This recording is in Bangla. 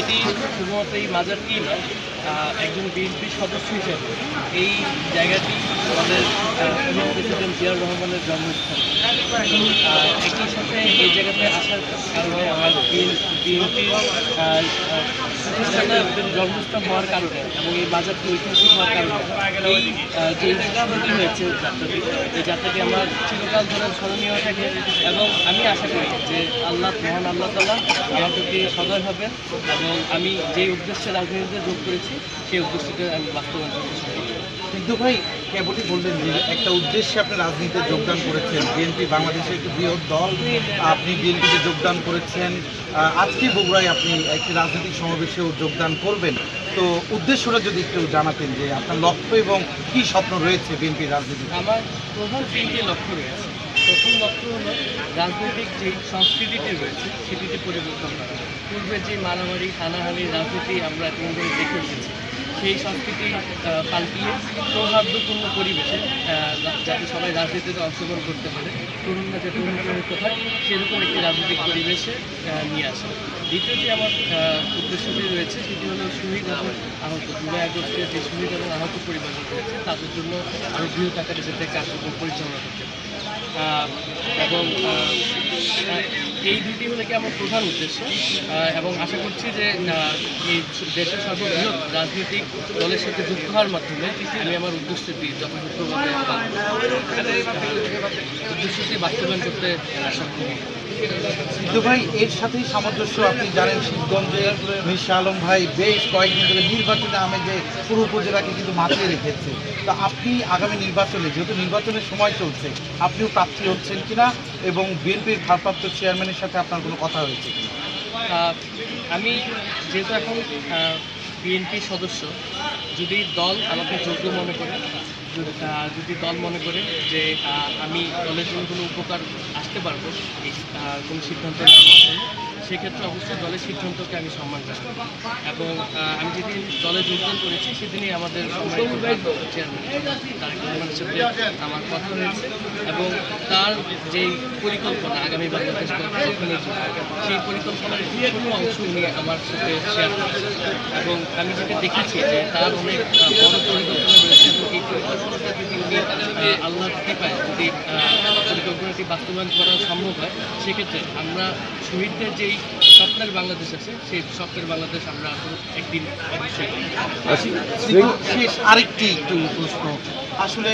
এটি শুধুমাত্র এই নয় একজন বিএনপি সদস্য হিসেবে এই জায়গাটি আমাদের প্রেসিডেন্ট জিয়াউর রহমানের জন্মস্থান একই সাথে এই জায়গাতে আসার কারণে আমার বিএনপির জন্মস্থান হওয়ার কারণে, এবং এই বাজারটি ঐতিহাসিক হওয়ার কারণে, এই যে হয়েছে এই যাত্রাটি আমার চিরকাল ধরে স্মরণীয় হয়ে থাকে এবং আমি আশা করি যে আল্লাহ মহান আল্লাহ তালা আমার প্রতি সদয় হবেন এবং আমি যে উদ্দেশ্যে রাজনীতিতে যোগ করেছি, সেই উদ্দেশ্যটা আমি বাস্তবায়ন করতে। কিন্তু ভাই কেবলই বললেন যে একটা উদ্দেশ্যে আপনি রাজনীতিতে যোগদান করেছেন? বিএনপি বাংলাদেশের একটি বৃহৎ দল, আপনি বিএনপিতে যোগদান করেছেন। আজকে বগুড়ায় আপনি একটি রাজনৈতিক সমাবেশেও যোগদান করবেন। তো উদ্দেশ্যটা যদি একটু জানাতেন যে আপনার লক্ষ্য এবং কি স্বপ্ন রয়েছে বিএনপি রাজনীতি আমার প্রধান তিনটি লক্ষ্য রয়েছে। প্রথম লক্ষ্য হলো রাজনৈতিক যে সংস্কৃতিটি রয়েছে, সেটিতে পরিবর্তন করা। পূর্বে যে মারামারি হানাহানি রাজনীতি আমরা এতদিন দেখে এসেছি। সেই সংস্কৃতি পাল্টিয়ে সৌহার্দ্যপূর্ণ পরিবেশে যাতে সবাই রাজনীতিতে অংশগ্রহণ করতে পারে। তরুণরা যাতে অনুপ্রাণিত হয় সেরকম একটি রাজনৈতিক পরিবেশে নিয়ে আসা। দ্বিতীয় যে আমার উদ্দেশ্যটি রয়েছে, সেটি হলো শহীদ এবং আহত। জুলাই আগস্টে যে শহীদ এবং আহত পরিবার রয়েছে তাদের জন্য আরও বৃহৎ আকারে যাতে কার্যক্রম পরিচালনা করতে এবং এই দুটি হলো কি আমার প্রধান উদ্দেশ্য এবং আশা করছি যে এই দেশের সর্ববৃহৎ রাজনৈতিক দলের সাথে যুক্ত হওয়ার মাধ্যমে আমি আমার উদ্দেশ্যটি যথাযথভাবে। উদ্দেশ্যটি বাস্তবায়ন করতে সক্ষম। ভাই, এর সাথেই সামঞ্জস্য, আপনি জানেন শিবগঞ্জে মির্শা আলম ভাই বেশ কয়েকদিন ধরে নির্বাচনে আমি যে পুরো উপজেলাকে কিন্তু মাতিয়ে রেখেছে তো আপনি আগামী নির্বাচনে, যেহেতু নির্বাচনের সময় চলছে, আপনিও প্রার্থী হচ্ছেন কিনা এবং বিএনপির ভারপ্রাপ্ত চেয়ারম্যানের সাথে আপনার কোনো কথা হয়েছে আমি যেহেতু এখন বিএনপির সদস্য, যদি দল আমাকে যোগ্য মনে করে যদি দল মনে করে যে আমি দলের জন্য কোনো উপকার আসতে পারব, এই কোনো সিদ্ধান্ত নেওয়ার মাধ্যমে সেক্ষেত্রে অবশ্যই দলের সিদ্ধান্তকে আমি সম্মান জানাই এবং আমি যেদিন দলে যোগদান করেছি সেদিনই আমাদের চেয়ারম্যান আমার কথা হয়েছে এবং তার যে পরিকল্পনা আগামী বাংলাদেশ সেই পরিকল্পনার ছোট অংশ উনি আমার সাথে শেয়ার করেছেন। এবং আমি যেটা দেখেছি যে তার অনেক বড় পরিকল্পনা রয়েছে এবং এই পরিকল্পনাটা যদি উনি আহ, আল্লাহর কৃপায় যদি পরিকল্পনাটি বাস্তবায়ন করা সম্ভব হয় সেক্ষেত্রে আমরা শহীদদের যেই স্বপ্নের বাংলাদেশ আছে সেই স্বপ্নের বাংলাদেশ আমরা একদিন অবশ্যই শেষ আরেকটি একটু প্রশ্ন। আসলে